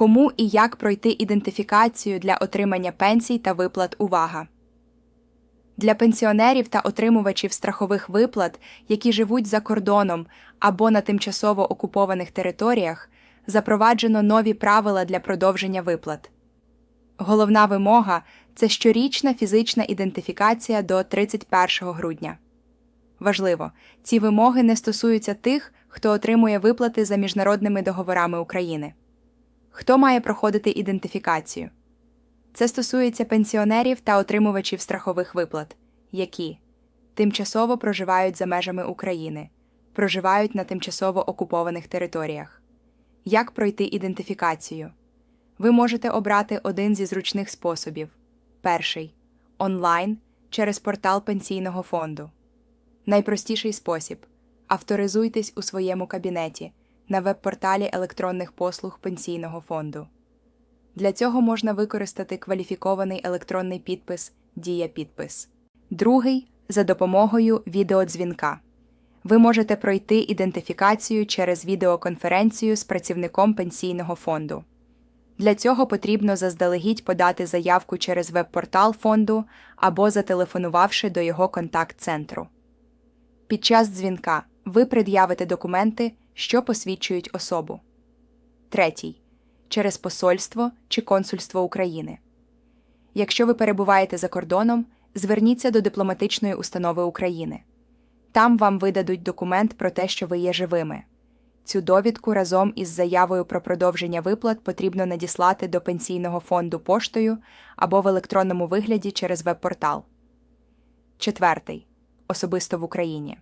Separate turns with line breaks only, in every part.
Кому і як пройти ідентифікацію для отримання пенсій та виплат увага. Для пенсіонерів та отримувачів страхових виплат, які живуть за кордоном або на тимчасово окупованих територіях, запроваджено нові правила для продовження виплат. Головна вимога це щорічна фізична ідентифікація до 31 грудня. Важливо, ці вимоги не стосуються тих, хто отримує виплати за міжнародними договорами України. Хто має проходити ідентифікацію? Це стосується пенсіонерів та отримувачів страхових виплат, які тимчасово проживають за межами України, проживають на тимчасово окупованих територіях. Як пройти ідентифікацію? Ви можете обрати один зі зручних способів. Перший онлайн через портал пенсійного фонду. Найпростіший спосіб авторизуйтесь у своєму кабінеті на веб-порталі електронних послуг пенсійного фонду. Для цього можна використати кваліфікований електронний підпис Дія підпис. Другий за допомогою відеодзвінка. Ви можете пройти ідентифікацію через відеоконференцію з працівником пенсійного фонду. Для цього потрібно заздалегідь подати заявку через веб-портал фонду або зателефонувавши до його контакт-центру. Під час дзвінка ви пред'явите документи, що посвідчують особу. Третій через посольство чи консульство України. Якщо ви перебуваєте за кордоном, зверніться до дипломатичної установи України. Там вам видадуть документ про те, що ви є живими. Цю довідку разом із заявою про продовження виплат потрібно надіслати до пенсійного фонду поштою або в електронному вигляді через веб-портал. Четвертий особисто в Україні.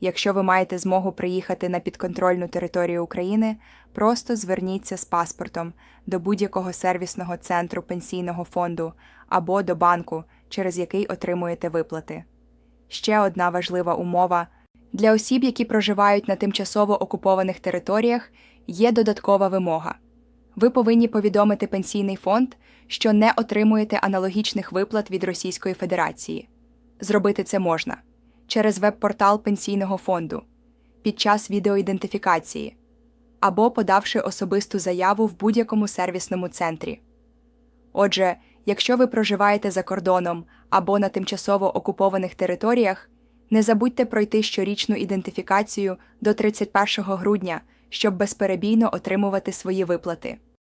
Якщо ви маєте змогу приїхати на підконтрольну територію України, просто зверніться з паспортом до будь-якого сервісного центру пенсійного фонду або до банку, через який отримуєте виплати. Ще одна важлива умова для осіб, які проживають на тимчасово окупованих територіях, є додаткова вимога. Ви повинні повідомити пенсійний фонд, що не отримуєте аналогічних виплат від Російської Федерації. Зробити це можна через веб-портал пенсійного фонду під час відеоідентифікації або подавши особисту заяву в будь-якому сервісному центрі. Отже, якщо ви проживаєте за кордоном або на тимчасово окупованих територіях, не забудьте пройти щорічну ідентифікацію до 31 грудня, щоб безперебійно отримувати свої виплати.